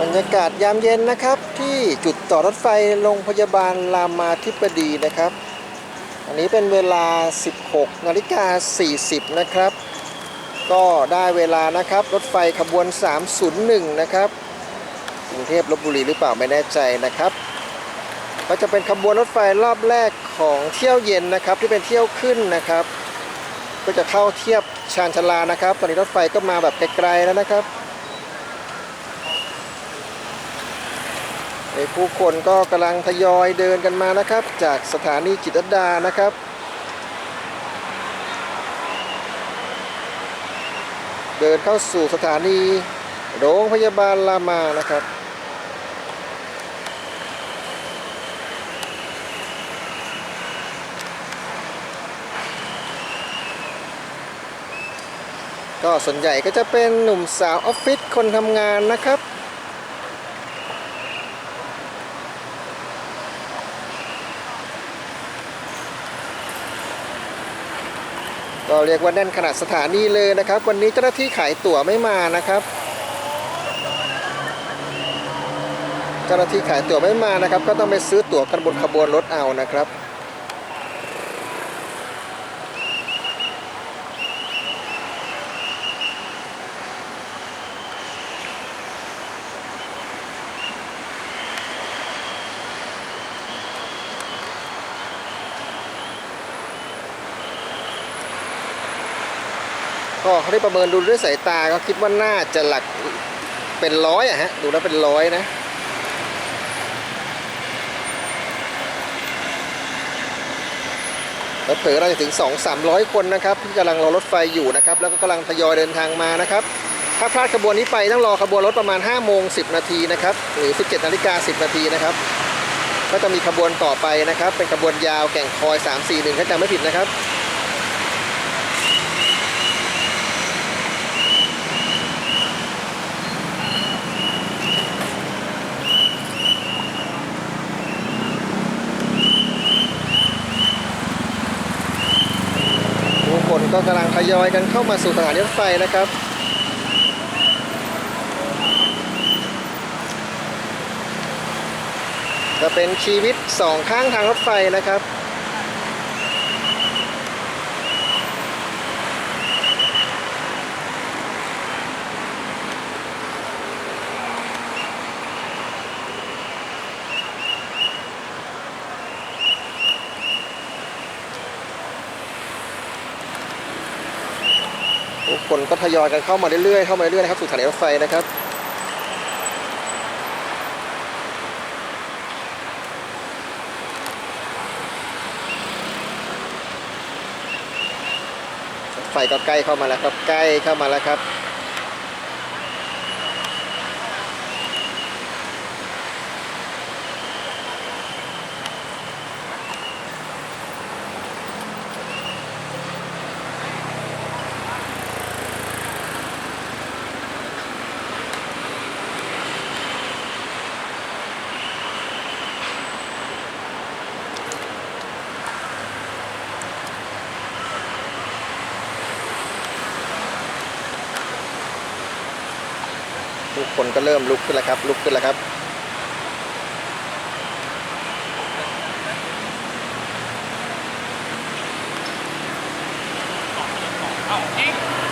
บรยากาศยามเย็นนะครับ ที่จุดต่อรถไฟโรงพยาบาลรามาธิบดีนะครับ อันนี้เป็นเวลา 16นาฬิกา40 นะครับ ก็ได้เวลานะครับ รถไฟขบวน 301 นะครับกรุงเทพลบบุรีหรือเปล่าไม่แน่ใจนะครับ ก็จะเป็นขบวนรถไฟรอบแรกของเที่ยวเย็นนะครับ ที่เป็นเที่ยวขึ้นนะครับ ก็จะเข้าเทียบชานชาลานะครับ ตอนนี้รถไฟก็มาแบบไกลๆแล้วนะครับไอ้ ผู้คนก็กำลังทยอยเดินกันมานะครับ จากสถานีจิตรดานะครับ เดินเข้าสู่สถานีโรงพยาบาลรามานะครับก็ส่วนใหญ่ก็จะเป็นหนุ่มสาวออฟฟิศคนทำงานนะครับ ก็เรียกว่าแน่นขนาดสถานีเลยนะครับ วันนี้เจ้าหน้าที่ขายตั๋วไม่มานะครับ เจ้าหน้าที่ขายตั๋วไม่มานะครับ ก็ต้องไปซื้อตั๋วกันบนขบวนรถเอานะครับ ก็เขาได้ประเมินดูด้วยสายตาก็คิดว่าน่าจะหลักเป็นร้อยอะฮะ ดูแล้วเป็นร้อยนะเผลอเราจะถึง 2 300 คนนะครับ ที่กำลังรอรถไฟอยู่นะครับ แล้วก็กำลังทยอยเดินทางมานะครับ ถ้าพลาดขบวนนี้ไปต้องรอขบวนรถประมาณ 5 โมง 10 นาทีนะครับ หรือ 17 นาฬิกา 10 นาทีนะครับ ก็จะมีขบวนต่อไปนะครับ เป็นขบวนยาวแก่งคอย 341ถ้าจำไม่ผิดนะครับ ทุ ก็กำลังทยอยกันเข้ามาสู่สถานีรถไฟนะครับจะเป็นชีวิตสองข้างทางรถไฟนะครับ คนก็ทยอยกันเข้ามาเรื่อยๆเข้ามาเรื่อยๆนะครับสู่สถานีรถไฟนะครับไฟก็ใกล้เข้ามาแล้วครับใกล้เข้ามาแล้วครับ ทุกคนก็เริ่มลุกขึ้นแล้วครับ ลุกขึ้นแล้วครับเอาจริง